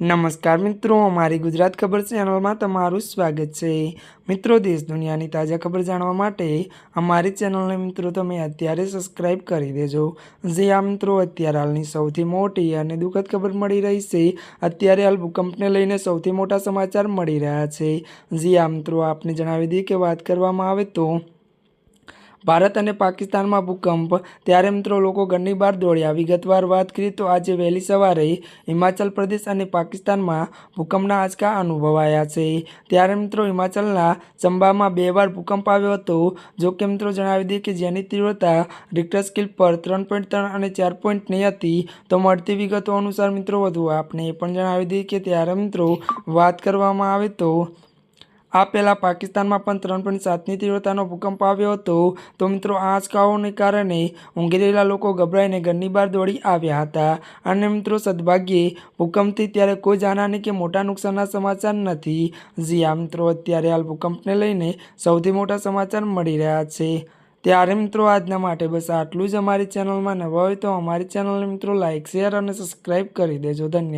નમસ્કાર મિત્રો, અમારી ગુજરાત ખબર ચેનલમાં તમારું સ્વાગત છે. મિત્રો, દેશ દુનિયાની તાજા ખબર જાણવા માટે અમારી ચેનલને મિત્રો તમે અત્યારે સબસ્ક્રાઈબ કરી દેજો. જે આ મિત્રો, અત્યારે હાલની સૌથી મોટી અને દુઃખદ ખબર મળી રહી છે. અત્યારે હાલ ભૂકંપને લઈને સૌથી મોટા સમાચાર મળી રહ્યા છે. જે આ મિત્રો, આપને જણાવી દઈએ કે વાત કરવામાં આવે તો ભારત અને પાકિસ્તાનમાં ભૂકંપ. ત્યારે મિત્રો, લોકો ઘરની બહાર દોડ્યા. વિગતવાર વાત કરીએ તો આજે વહેલી સવારે હિમાચલ પ્રદેશ અને પાકિસ્તાનમાં ભૂકંપના આંચકા અનુભવાયા છે. ત્યારે મિત્રો, હિમાચલના ચંબામાં બે વાર ભૂકંપ આવ્યો હતો. જો કે મિત્રો, જણાવી દઈએ કે જેની તીવ્રતા રિક્ટર સ્કેલ પર ત્રણ પોઈન્ટ ત્રણ અને ચાર પોઈન્ટની હતી. તો મળતી વિગતો અનુસાર મિત્રો, વધુ આપને એ પણ જણાવી દઈએ કે ત્યારે મિત્રો, વાત કરવામાં આવે તો આ પહેલાં પાકિસ્તાનમાં પણ ત્રણ પોઈન્ટ સાતની તીવ્રતાનો ભૂકંપ આવ્યો હતો. તો મિત્રો આંચકાઓને કારણે ઊંઘી રહેલા લોકો ગભરાઈને ઘરની બહાર દોડી આવ્યા હતા. અને મિત્રો, સદભાગ્યે ભૂકંપથી ત્યારે કોઈ જાનહાની કે મોટા નુકસાનના સમાચાર નથી. જી આ મિત્રો, અત્યારે હાલ ભૂકંપને લઈને સૌથી મોટા સમાચાર મળી રહ્યા છે. ત્યારે મિત્રો, આજના માટે બસ આટલું જ અમારી ચેનલમાં નવા હોય તો અમારી ચેનલને મિત્રો લાઇક શેર અને સબસ્ક્રાઈબ કરી દેજો. ધન્યવાદ.